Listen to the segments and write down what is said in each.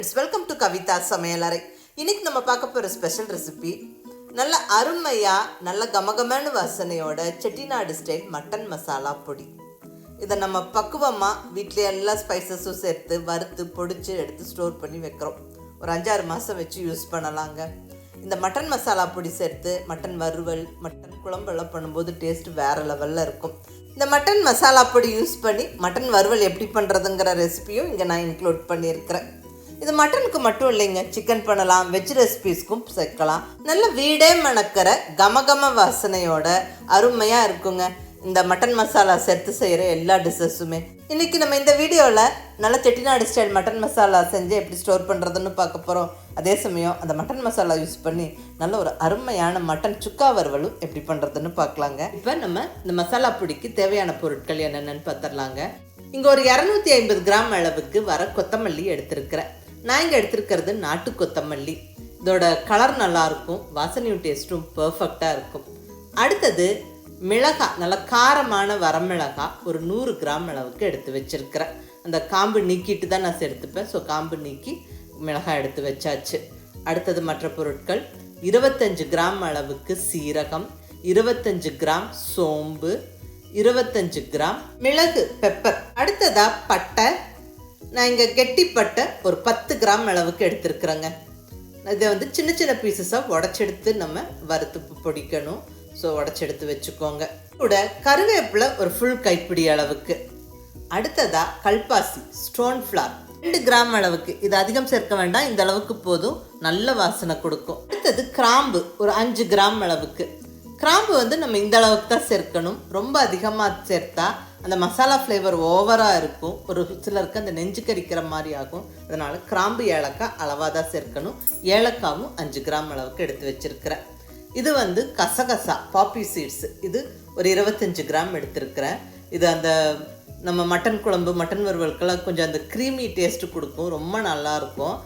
Friends welcome to Kavitha சமையலறை இன்னைக்கு நம்ம பார்க்க போகிற ஸ்பெஷல் ரெசிபி நல்ல அருமையாக நல்ல கமகமான வாசனையோட செட்டிநாடு ஸ்டைல் மட்டன் மசாலா பொடி. இதை நம்ம பக்குவமாக வீட்டில் எல்லா ஸ்பைசஸும் சேர்த்து வறுத்து பொடிச்சு எடுத்து ஸ்டோர் பண்ணி வைக்கிறோம். ஒரு அஞ்சாறு மாதம் வச்சு யூஸ் பண்ணலாங்க. இந்த மட்டன் மசாலா பொடி சேர்த்து மட்டன் வறுவல் மட்டன் குழம்பெல்லாம் பண்ணும்போது டேஸ்ட் வேறு லெவலில் இருக்கும். இந்த மட்டன் மசாலா பொடி யூஸ் பண்ணி மட்டன் வறுவல் எப்படி பண்ணுறதுங்கிற ரெசிபியும் இங்கே நான் இன்க்ளூட் பண்ணியிருக்கிறேன். இது மட்டனுக்கு மட்டும் இல்லைங்க. சிக்கன் பண்ணலாம் வெஜ் ரெசிபீஸ்க்கும் சேர்க்கலாம். நல்ல வீடே மணக்கிற கமகம வாசனையோட அருமையாக இருக்குங்க. இந்த மட்டன் மசாலா சேர்த்து செய்கிற எல்லா டிஷ்ஷஸுமே. இன்றைக்கி நம்ம இந்த வீடியோவில் நல்ல செட்டிநாடு ஸ்டைல் மட்டன் மசாலா செஞ்சு எப்படி ஸ்டோர் பண்ணுறதுன்னு பார்க்க போகிறோம் அதே சமயம் அந்த மட்டன் மசாலா யூஸ் பண்ணி நல்ல ஒரு அருமையான மட்டன் சுக்கா வறுவலும் எப்படி பண்ணுறதுன்னு பார்க்கலாங்க. இப்போ நம்ம இந்த மசாலா பொடிக்கு தேவையான பொருட்கள் என்னென்னு பார்த்துடலாங்க. இங்கே ஒரு இரநூத்தி ஐம்பது கிராம் அளவுக்கு வர கொத்தமல்லி எடுத்திருக்கிறேன். நான் இங்கே எடுத்திருக்கிறது நாட்டு கொத்தமல்லி. இதோட கலர் நல்லாயிருக்கும் வாசனையும் டேஸ்ட்டும் பர்ஃபெக்டாக இருக்கும். அடுத்தது மிளகாய் நல்ல காரமான வரமிளகாய் ஒரு நூறு கிராம் அளவுக்கு எடுத்து வச்சிருக்கிறேன். அந்த காம்பு நீக்கிட்டு தான் நான் எடுத்துப்பேன் ஸோ காம்பு நீக்கி மிளகாய் எடுத்து வச்சாச்சு. அடுத்தது மற்ற பொருட்கள் இருபத்தஞ்சு கிராம் அளவுக்கு சீரகம் இருபத்தஞ்சு கிராம் சோம்பு இருபத்தஞ்சு கிராம் மிளகு பெப்பர் அடுத்ததாக பட்டை நான் இங்கே கெட்டிப்பட்டை ஒரு பத்து கிராம் அளவுக்கு எடுத்துருக்குறேங்க. இதை வந்து சின்ன சின்ன பீசஸாக உடச்செடுத்து நம்ம வறுத்து பொடிக்கணும். ஸோ உடச்செடுத்து வச்சுக்கோங்க. கூட கருவேப்பிலை ஒரு ஃபுல் கைப்பிடி அளவுக்கு. அடுத்ததா கல்பாசி ஸ்டோன் ஃப்ளார் ரெண்டு கிராம் அளவுக்கு. இது அதிகம் சேர்க்க வேண்டாம். இந்த அளவுக்கு போதும். நல்ல வாசனை கொடுக்கும். அடுத்தது கிராம்பு ஒரு அஞ்சு கிராம் அளவுக்கு. கிராம்பு வந்து நம்ம இந்த அளவுக்கு தான் சேர்க்கணும். ரொம்ப அதிகமாக சேர்த்தா அந்த மசாலா ஃப்ளேவர் ஓவராக இருக்கும். ஒரு சிலருக்கு அந்த நெஞ்சு கறிக்கிற மாதிரி ஆகும். அதனால் கிராம்பு ஏலக்காய் அளவாக தான் சேர்க்கணும். ஏலக்காவும் அஞ்சு கிராம் அளவுக்கு எடுத்து வச்சிருக்கிறேன். இது வந்து கசகசா பாப்பி சீட்ஸ் இது ஒரு இருபத்தஞ்சு கிராம் எடுத்திருக்கிறேன். இது அந்த நம்ம மட்டன் குழம்பு மட்டன் வறுவலுக்கெல்லாம் கொஞ்சம் அந்த க்ரீமி டேஸ்ட்டு கொடுக்கும். ரொம்ப நல்லாயிருக்கும்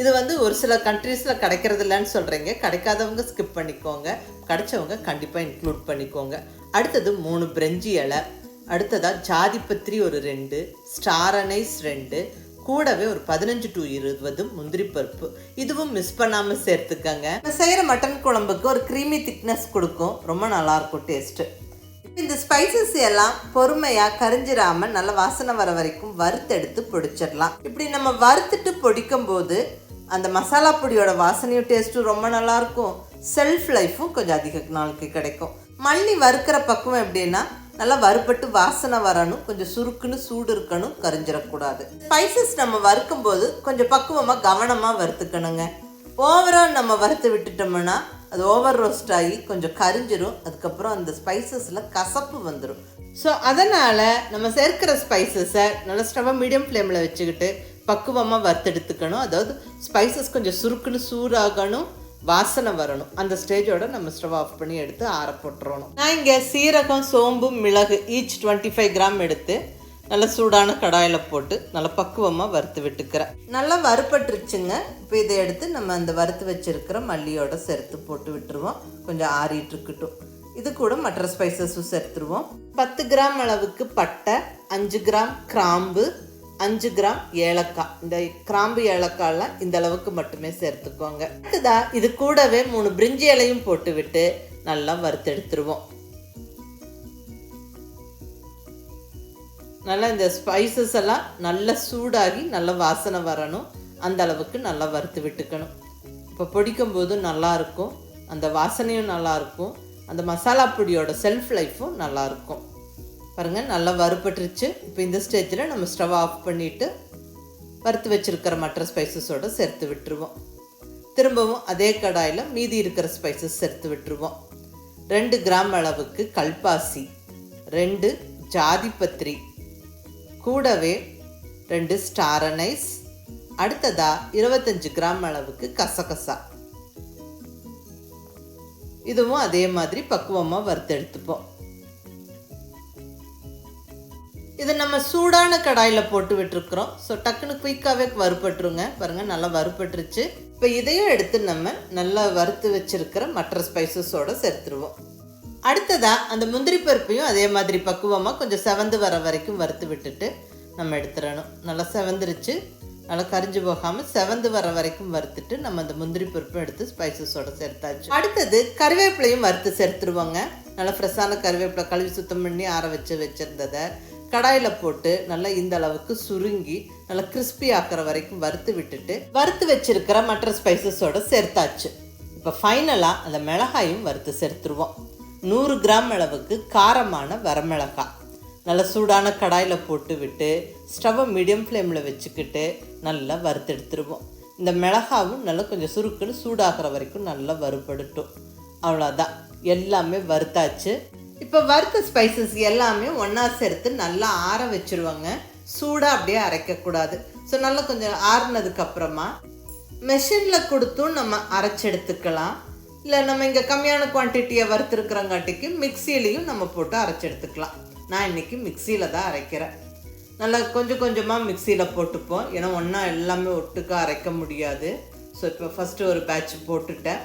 இது வந்து ஒரு சில கண்ட்ரீஸில் கிடைக்கிறது இல்லைன்னு சொல்கிறீங்க கிடைக்காதவங்க ஸ்கிப் பண்ணிக்கோங்க. கிடைச்சவங்க கண்டிப்பாக இன்க்ளூட் பண்ணிக்கோங்க. அடுத்தது மூணு பிரெஞ்சி இலை. அடுத்ததாக ஜாதிபத்திரி ஒரு ரெண்டு ஸ்டார் அனைஸ் ரெண்டு கூடவே ஒரு பதினஞ்சு டு இருபது முந்திரி பருப்பு. இதுவும் மிஸ் பண்ணாமல் சேர்த்துக்கங்க. நம்ம செய்கிற மட்டன் குழம்புக்கு ஒரு க்ரீமி திக்னஸ் கொடுக்கும். ரொம்ப நல்லாயிருக்கும் டேஸ்ட்டு இந்த ஸ்பைசஸ் எல்லாம் பொறுமையாக கரிஞ்சிடாமல் நல்ல வாசனை வர வரைக்கும் வறுத்தெடுத்து பொடிச்சிடலாம். இப்படி நம்ம வறுத்துட்டு பொடிக்கும் போது அந்த மசாலா பொடியோட வாசனையும் டேஸ்ட்டும் ரொம்ப நல்லாயிருக்கும். செல்ஃப் லைஃப்பும் கொஞ்சம் அதிக நாளுக்கு கிடைக்கும். மல்லி வறுக்கிற பக்குவம் எப்படின்னா நல்லா வறுபட்டு வாசனை வரணும் கொஞ்சம் சுருக்குன்னு சூடு இருக்கணும் கரிஞ்சிடக்கூடாது. ஸ்பைசஸ் நம்ம வறுக்கும் போது கொஞ்சம் பக்குவமாக கவனமாக வறுத்துக்கணுங்க. ஓவராக நம்ம வறுத்து விட்டுட்டோம்னா அது ஓவர் ரோஸ்ட் ஆகி கொஞ்சம் கரிஞ்சிரும். அதுக்கப்புறம் அந்த ஸ்பைசஸில் கசப்பு வந்துடும் ஸோ அதனால் நம்ம சேர்க்கிற ஸ்பைசஸை நல்லா ஸ்டவ்வை மீடியம் ஃப்ளேமில் வச்சுக்கிட்டு பக்குவமாக வறுத்தெடுத்துக்கணும். அதாவது ஸ்பைசஸ் கொஞ்சம் சுருக்குன்னு சூடாகணும் வாசனை வரணும். அந்த ஸ்டேஜோட நம்ம ஸ்டவ் ஆஃப் பண்ணி எடுத்து ஆற போட்டுறணும். நான் இங்கே சீரகம் சோம்பு மிளகு ஈச் டுவெண்ட்டி ஃபைவ் கிராம் எடுத்து நல்ல சூடான கடாயில் போட்டு நல்லா பக்குவமாக வறுத்து விட்டுக்கிறேன். நல்லா வறுப்பட்டுருச்சுங்க இப்போ இதை எடுத்து நம்ம அந்த வறுத்து வச்சுருக்கிற மல்லியோட சேர்த்து போட்டு விட்டுருவோம். கொஞ்சம் ஆறிட்டு இருக்கட்டும் இது கூட மற்ற ஸ்பைசஸும் சேர்த்துருவோம். பத்து கிராம் அளவுக்கு பட்டை அஞ்சு கிராம் கிராம்பு அஞ்சு கிராம் ஏலக்காய். இந்த கிராம்பு ஏலக்காயெல்லாம் இந்த அளவுக்கு மட்டுமே சேர்த்துக்கோங்க. அடுத்ததா இது கூடவே மூணு பிரிஞ்சி இலையும் போட்டுவிட்டு நல்லா வறுத்தெடுத்துருவோம். நல்லா இந்த ஸ்பைசஸ் எல்லாம் நல்லா சூடாகி நல்ல வாசனை வரணும். அந்த அளவுக்கு நல்லா வறுத்து விட்டுக்கணும். இப்போ பொடிக்கும் போதும் நல்லாயிருக்கும் அந்த வாசனையும் நல்லாயிருக்கும் அந்த மசாலா பொடியோட செல்ஃப் லைஃப்பும் நல்லாயிருக்கும் பாருங்கள் நல்லா வறுபட்டுருச்சு. இப்போ இந்த ஸ்டேஜில் நம்ம ஸ்டவ் ஆஃப் பண்ணிவிட்டு வறுத்து வச்சுருக்கிற மற்ற ஸ்பைசஸோடு சேர்த்து விட்டுருவோம். திரும்பவும் அதே கடாயில் மீதி இருக்கிற ஸ்பைசஸ் சேர்த்து விட்டுருவோம். ரெண்டு கிராம் அளவுக்கு கல்பாசி ரெண்டு ஜாதிபத்திரி கூடவே ரெண்டு ஸ்டார் அனைஸ் அடுத்ததா இருபத்தஞ்சு கிராம் அளவுக்கு கசகசா. இதுவும் அதே மாதிரி பக்குவமாக வறுத்தெடுத்துப்போம் இது நம்ம சூடான கடாயில் போட்டு விட்டுருக்குறோம். ஸோ டக்குன்னு குயிக்காகவே வறுபட்டுருங்க. பாருங்கள் நல்லா வறுபட்டுருச்சு. இப்போ இதையும் எடுத்து நம்ம நல்லா வறுத்து வச்சுருக்கிற மற்ற ஸ்பைசஸோடு சேர்த்துருவோம். அடுத்ததாக அந்த முந்திரி பருப்பையும் அதே மாதிரி பக்குவமாக கொஞ்சம் செவந்து வர வரைக்கும் வறுத்து விட்டுட்டு நம்ம எடுத்துடணும். நல்லா செவந்துருச்சு. நல்லா கரிஞ்சு போகாமல் செவந்து வர வரைக்கும் வறுத்துட்டு நம்ம அந்த முந்திரி பருப்பும் எடுத்து ஸ்பைசஸோட சேர்த்தாச்சு. அடுத்தது கருவேப்பிலையும் வறுத்து சேர்த்துருவோங்க. நல்லா ஃப்ரெஷ்ஷான கருவேப்பிலை கழுவி சுத்தம் பண்ணி ஆற வச்சு வச்சுருந்ததை. கடாயில் போட்டு நல்லா இந்த அளவுக்கு சுருங்கி நல்லா கிறிஸ்பி ஆக்குற வரைக்கும் வறுத்து விட்டுட்டு வறுத்து வச்சிருக்கிற மற்ற ஸ்பைசஸோட சேர்த்தாச்சு. இப்போ ஃபைனலாக அந்த மிளகாயும் வறுத்து சேர்த்துருவோம். நூறு கிராம் அளவுக்கு காரமான வரமிளகாய். நல்லா சூடான கடாயில் போட்டு விட்டு ஸ்டவ்வை மீடியம் ஃப்ளேமில் வச்சுக்கிட்டு நல்லா வறுத்து எடுத்துருவோம். இந்த மிளகாவும் நல்லா கொஞ்சம் சுருக்குன்னு சூடாகிற வரைக்கும் நல்லா வறுபடுட்டும். அவ்வளோதான் எல்லாமே வறுத்தாச்சு. இப்போ வறுத்த ஸ்பைசஸ் எல்லாமே ஒன்றா சேர்த்து நல்லா ஆற வச்சுருவாங்க. சூடாக அப்படியே அரைக்கக்கூடாது ஸோ நல்லா கொஞ்சம் ஆறுனதுக்கப்புறமா மெஷினில் கொடுத்தும் நம்ம அரைச்சி எடுத்துக்கலாம் இல்லை நம்ம இங்கே கம்மியான குவான்டிட்டியை வறுத்துருக்குறங்காட்டிக்கு மிக்சியிலையும் நம்ம போட்டு அரைச்சி எடுத்துக்கலாம் நான் இன்றைக்கி மிக்சியில் தான் அரைக்கிறேன். நல்லா கொஞ்சம் கொஞ்சமாக மிக்சியில் போட்டுப்போம். ஏன்னா ஒன்றா எல்லாமே ஒட்டுக்கா அரைக்க முடியாது. ஸோ இப்போ ஃபஸ்ட்டு ஒரு பேட்ச் போட்டுட்டேன்.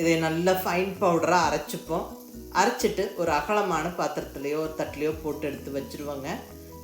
இதை நல்லா ஃபைன் பவுடராக அரைச்சிப்போம். அரைச்சிட்டு ஒரு அகலமான பாத்திரத்துலேயோ ஒரு தட்டிலையோ போட்டு எடுத்து வச்சுருவாங்க.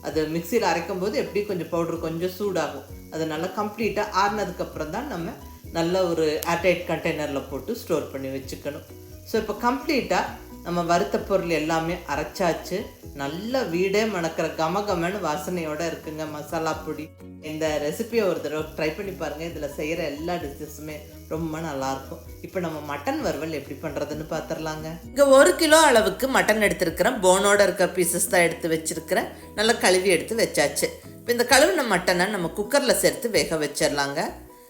அது மிக்சியில் அரைக்கும் போது எப்படி கொஞ்சம் பவுடர் கொஞ்சம் சூடாகும். அது நல்லா கம்ப்ளீட்டாக ஆறுனதுக்கப்புறம் தான் நம்ம நல்ல ஒரு ஏர்டைட் கண்டெய்னரில் போட்டு ஸ்டோர் பண்ணி வச்சுக்கணும். ஸோ இப்போ கம்ப்ளீட்டாக நம்ம வறுத்த பொருள் எல்லாமே அரைச்சாச்சு. நல்ல வீடே மணக்கிற கமகமன்னு வாசனையோடு இருக்குங்க மசாலா பொடி. இந்த ரெசிபியை ஒரு தடவை ட்ரை பண்ணி பாருங்கள் இதில் செய்கிற எல்லா டிஷ்ஷஸுமே ரொம்ப நல்லாயிருக்கும் இப்போ நம்ம மட்டன் வறுவல் எப்படி பண்ணுறதுன்னு பார்த்துடலாங்க இங்கே ஒரு கிலோ அளவுக்கு மட்டன் எடுத்துருக்கிறேன். போனோட இருக்க பீசஸ் தான் எடுத்து வச்சுருக்கிறேன். நல்லா கழுவி எடுத்து வச்சாச்சு. இப்போ இந்த கழுவின மட்டனை நம்ம குக்கரில் சேர்த்து வேக வச்சிடலாங்க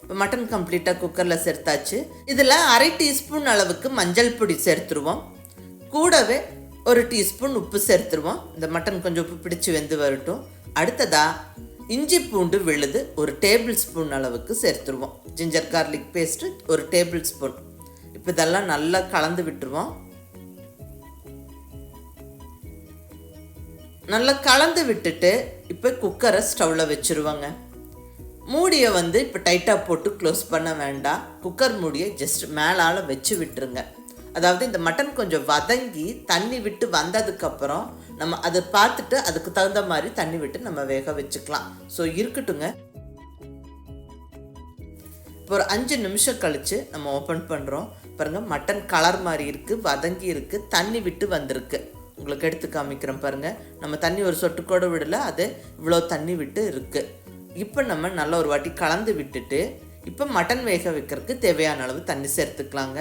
இப்போ மட்டன் கம்ப்ளீட்டாக குக்கரில் சேர்த்தாச்சு. இதில் அரை டீஸ்பூன் அளவுக்கு மஞ்சள் பொடி சேர்த்துருவோம். கூடவே ஒரு டீஸ்பூன் உப்பு சேர்த்துருவோம். இந்த மட்டன் கொஞ்சம் உப்பு பிடிச்சி வெந்து வரட்டும். அடுத்ததாக இஞ்சி பூண்டு விழுது ஒரு டேபிள் ஸ்பூன் அளவுக்கு சேர்த்துருவோம். ஜிஞ்சர் கார்லிக் பேஸ்ட்டு ஒரு டேபிள் ஸ்பூன் இப்போ இதெல்லாம் நல்லா கலந்து விட்டுருவோம். நல்லா கலந்து விட்டுட்டு இப்போ குக்கரை ஸ்டவ்வில் வச்சுருவோங்க. மூடியை வந்து இப்போ டைட்டாக போட்டு க்ளோஸ் பண்ண வேண்டாம். குக்கர் மூடியை ஜஸ்ட் மேலால் வச்சு விட்டுருங்க. அதாவது இந்த மட்டன் கொஞ்சம் வதங்கி தண்ணி விட்டு வந்ததுக்கப்புறம் நம்ம அதை பார்த்துட்டு அதுக்கு தகுந்த மாதிரி தண்ணி விட்டு நம்ம வேக வச்சுக்கலாம். ஸோ இருக்கட்டுங்க. இப்போ ஒரு அஞ்சு நிமிஷம் கழித்து நம்ம ஓப்பன் பண்ணுறோம் பாருங்கள் மட்டன் கலர் மாதிரி இருக்குது வதங்கி இருக்குது தண்ணி விட்டு வந்திருக்கு. உங்களுக்கு எடுத்து காமிக்கிறோம் பாருங்கள் நம்ம தண்ணி ஒரு சொட்டு கூட விடலை அது இவ்வளோ தண்ணி விட்டு இருக்குது இப்போ நம்ம நல்லா ஒரு வாட்டி கலந்து விட்டுட்டு இப்போ மட்டன் வேக வைக்கிறதுக்கு தேவையான அளவு தண்ணி சேர்த்துக்கலாங்க.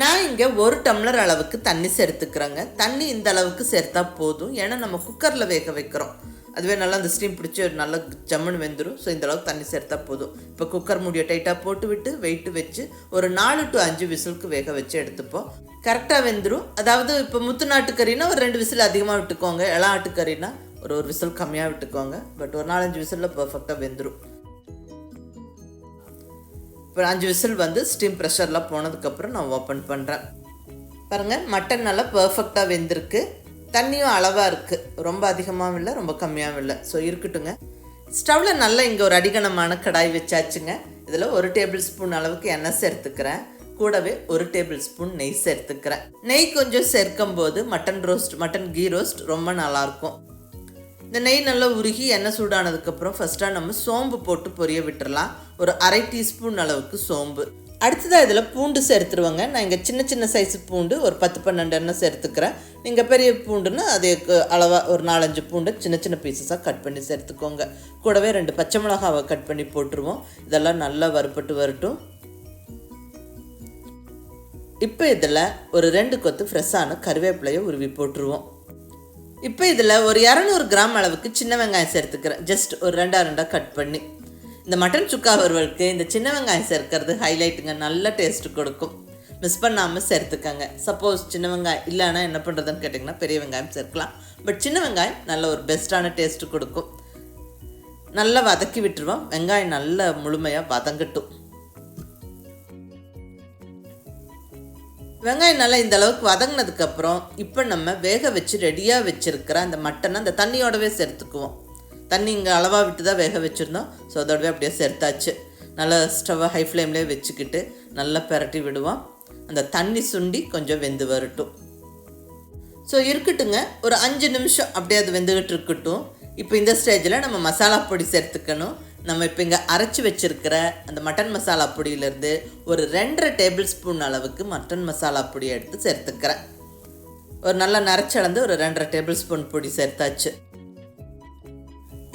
நான் இங்கே ஒரு டம்ளர் அளவுக்கு தண்ணி சேர்த்துக்கிறேங்க. தண்ணி இந்த அளவுக்கு சேர்த்தா போதும். ஏன்னா நம்ம குக்கரில் வேக வைக்கிறோம். அதுவே நல்லா அந்த ஸ்டீம் பிடிச்சி ஒரு நல்ல ஜம்முன்னு வெந்துடும் ஸோ இந்த அளவுக்கு தண்ணி சேர்த்தா போதும். இப்போ குக்கர் மூடியை டைட்டாக போட்டு விட்டு வெயிட்டு வச்சு ஒரு நாலு டு அஞ்சு விசிலுக்கு வேக வச்சு எடுத்துப்போம். கரெக்டாக வெந்துடும் அதாவது இப்போ முத்து நாட்டுக்கறினா ஒரு ரெண்டு விசில் அதிகமாக விட்டுக்கோங்க. இளம் ஆட்டுக்கறினா ஒரு ஒரு விசில் கம்மியாக விட்டுக்கோங்க. பட் ஒரு நாலஞ்சு விசிலில் பர்ஃபெக்டாக வெந்துடும் இப்போ அஞ்சு விசில் வந்து ஸ்டீம் ப்ரெஷரில் போனதுக்கப்புறம் நான் ஓப்பன் பண்ணுறேன் பாருங்கள் மட்டன் நல்லா பர்ஃபெக்டாக வெந்திருக்கு. தண்ணியும் அளவாக இருக்குது ரொம்ப அதிகமாகவும் இல்லை ரொம்ப கம்மியாகவும் இல்லை. ஸோ இருக்கட்டுங்க. ஸ்டவ்வில் நல்லா இங்கே ஒரு அடிகனமான கடாய் வச்சாச்சுங்க. இதில் ஒரு டேபிள் ஸ்பூன் அளவுக்கு எண்ணெய் சேர்த்துக்கிறேன். கூடவே ஒரு டேபிள் ஸ்பூன் நெய் சேர்த்துக்கிறேன். நெய் கொஞ்சம் சேர்க்கும் போது mutton roast mutton ghee roast ரொம்ப நல்லாயிருக்கும். இந்த நெய் நல்லா உருகி எண்ணெய் சூடானதுக்கப்புறம் ஃபஸ்ட்டாக நம்ம சோம்பு போட்டு பொரிய விட்டுறலாம். ஒரு அரை டீஸ்பூன் அளவுக்கு சோம்பு. அடுத்ததாக இதில் பூண்டு சேர்த்துருவாங்க. நான் இங்கே சின்ன சின்ன சைஸ் பூண்டு ஒரு பத்து பன்னெண்டு எண்ணெய் சேர்த்துக்கிறேன். நீங்கள் பெரிய பூண்டுன்னா அதுக்கு அளவாக ஒரு நாலஞ்சு பூண்டு சின்ன சின்ன பீசஸாக கட் பண்ணி சேர்த்துக்கோங்க. கூடவே ரெண்டு பச்சை மிளகாவை கட் பண்ணி போட்டுருவோம். இதெல்லாம் நல்லா வறுப்பட்டு வரட்டும். இப்போ இதில் ஒரு ரெண்டு கொத்து ஃப்ரெஷ்ஷான கருவேப்பிலையை உருவி போட்டுருவோம். இப்போ இதில் ஒரு இரநூறு கிராம் அளவுக்கு சின்ன வெங்காயம் சேர்த்துக்கிறேன். ஜஸ்ட் ஒரு ரெண்டா ரெண்டாக கட் பண்ணி. இந்த மட்டன் சுக்கா வறுவலுக்கு இந்த சின்ன வெங்காயம் சேர்க்கறது ஹைலைட்டுங்க நல்ல டேஸ்ட் கொடுக்கும். மிஸ் பண்ணாமல் சேர்த்துக்கங்க. சப்போஸ் சின்ன வெங்காயம் இல்லைன்னா என்ன பண்ணுறதுன்னு கேட்டிங்கன்னா பெரிய வெங்காயம் சேர்க்கலாம். பட் சின்ன வெங்காயம் நல்ல ஒரு பெஸ்ட்டான டேஸ்ட் கொடுக்கும். நல்லா வதக்கி விட்டுருவோம். வெங்காயம் நல்ல முழுமையாக வதங்கட்டும். வெங்காயம் நல்லா இந்த அளவுக்கு வதங்கினதுக்கப்புறம் இப்போ நம்ம வேக வச்சு ரெடியாக வச்சுருக்கிற அந்த மட்டனை அந்த தண்ணியோடவே சேர்த்துக்குவோம். தண்ணி இங்கே அளவாக விட்டு தான் வேக வச்சுருந்தோம். ஸோ அதோடவே அப்படியே சேர்த்தாச்சு நல்லா ஸ்டவ்வை ஹை ஃப்ளேம்லேயே வச்சுக்கிட்டு நல்லா பெரட்டி விடுவோம். அந்த தண்ணி சுண்டி கொஞ்சம் வெந்து வரட்டும். ஸோ இருக்கட்டுங்க. ஒரு அஞ்சு நிமிஷம் அப்படியே அது வெந்துக்கிட்டு இருக்கட்டும். இப்போ இந்த ஸ்டேஜில் நம்ம மசாலா பொடி சேர்த்துக்கணும். நம்ம இப்போ இங்கே அரைச்சி வச்சிருக்கிற அந்த மட்டன் மசாலா பொடியிலேருந்து ஒரு ரெண்டரை டேபிள் ஸ்பூன் அளவுக்கு மட்டன் மசாலா பொடியை எடுத்து சேர்த்துக்கிறேன். ஒரு நல்லா நரைச்சளந்து ஒரு ரெண்டரை டேபிள் ஸ்பூன் பொடி சேர்த்தாச்சு.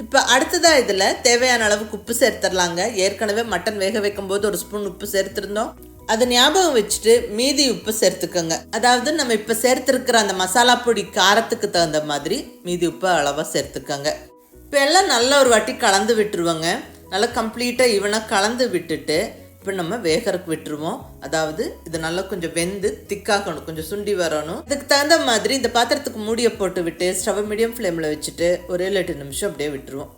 இப்போ அடுத்ததாக இதில் தேவையான அளவுக்கு உப்பு சேர்த்துடலாங்க. ஏற்கனவே மட்டன் வேக வைக்கும் போது ஒரு ஸ்பூன் உப்பு சேர்த்துருந்தோம். அது ஞாபகம் வச்சுட்டு மீதி உப்பு சேர்த்துக்கோங்க. அதாவது நம்ம இப்போ சேர்த்துருக்கிற அந்த மசாலா பொடி காரத்துக்கு தகுந்த மாதிரி மீதி உப்பு அளவாக சேர்த்துக்கோங்க. இப்போ எல்லாம் நல்ல ஒரு வாட்டி கலந்து விட்டுருவோங்க. நல்லா கம்ப்ளீட்டாக ஈவனாக கலந்து விட்டுட்டு இப்போ நம்ம வேகறக்கு விட்டுருவோம். அதாவது இது நல்லா கொஞ்சம் வெந்து திக்காகணும் கொஞ்சம் சுண்டி வரணும். அதுக்கு தகுந்த மாதிரி இந்த பாத்திரத்துக்கு மூடியை போட்டு விட்டு ஸ்டவ் மீடியம் ஃப்ளேமில் வச்சுட்டு ஒரு ஏழு எட்டு நிமிஷம் அப்படியே விட்டுருவோம்.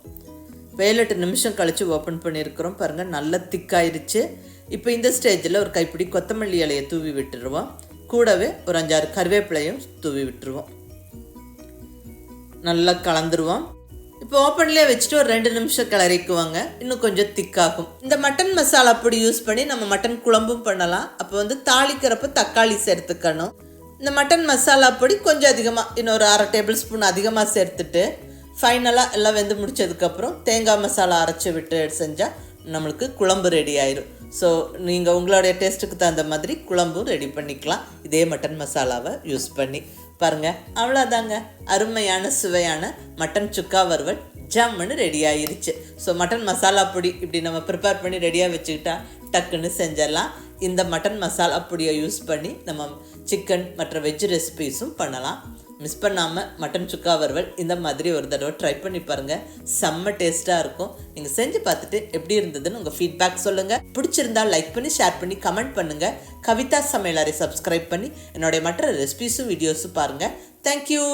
இப்போ ஏழு எட்டு நிமிஷம் கழித்து ஓப்பன் பண்ணியிருக்கிறோம். பாருங்கள் நல்லா திக்காயிருச்சு. இப்போ இந்த ஸ்டேஜில் ஒரு கைப்பிடி கொத்தமல்லி இலையை தூவி விட்டுருவோம். கூடவே ஒரு அஞ்சாறு கருவேப்பிலையும் தூவி விட்டுருவோம். நல்லா கலந்துருவோம். இப்போ ஓப்பன்லேயே வச்சுட்டு ஒரு ரெண்டு நிமிஷம் கிளறிக்குவாங்க. இன்னும் கொஞ்சம் திக்காகும். இந்த மட்டன் மசாலா பொடி யூஸ் பண்ணி நம்ம மட்டன் குழம்பும் பண்ணலாம். அப்போ வந்து தாளிக்கிறப்ப தக்காளி சேர்த்துக்கணும். இந்த மட்டன் மசாலா பொடி கொஞ்சம் அதிகமாக இன்னொரு அரை டேபிள் ஸ்பூன் அதிகமாக சேர்த்துட்டு ஃபைனலாக எல்லாம் வெந்து முடிச்சதுக்கப்புறம் தேங்காய் மசாலா அரைச்சி விட்டு செஞ்சால் நம்மளுக்கு குழம்பு ரெடி ஆயிரும். ஸோ நீங்கள் உங்களுடைய டேஸ்ட்டுக்கு தகுந்த மாதிரி குழம்பும் ரெடி பண்ணிக்கலாம். இதே மட்டன் மசாலாவை யூஸ் பண்ணி. பாருங்கள் அவ்வளோதாங்க அருமையான சுவையான மட்டன் சுக்கா வறுவல் ஜம்முன்னு ரெடி ஆயிருச்சு. ஸோ மட்டன் மசாலா பொடி இப்படி நம்ம ப்ரிப்பேர் பண்ணி ரெடியாக வச்சுக்கிட்டா டக்குன்னு செஞ்சிடலாம். இந்த மட்டன் மசாலா பொடியை யூஸ் பண்ணி நம்ம சிக்கன் மற்ற வெஜ் ரெசிபீஸும் பண்ணலாம். மிஸ் பண்ணாமல் மட்டன் சுக்கா வறுவல் இந்த மாதிரி ஒரு தடவை ட்ரை பண்ணி பாருங்கள் செம்ம டேஸ்ட்டாக இருக்கும். நீங்கள் செஞ்சு பார்த்துட்டு எப்படி இருந்ததுன்னு உங்கள் ஃபீட்பேக் சொல்லுங்கள் பிடிச்சிருந்தா லைக் பண்ணி ஷேர் பண்ணி கமெண்ட் பண்ணுங்கள் கவிதா சமையலரை சப்ஸ்கிரைப் பண்ணி என்னுடைய மற்ற ரெசிபீஸும் வீடியோஸும் பாருங்கள் தேங்க்யூ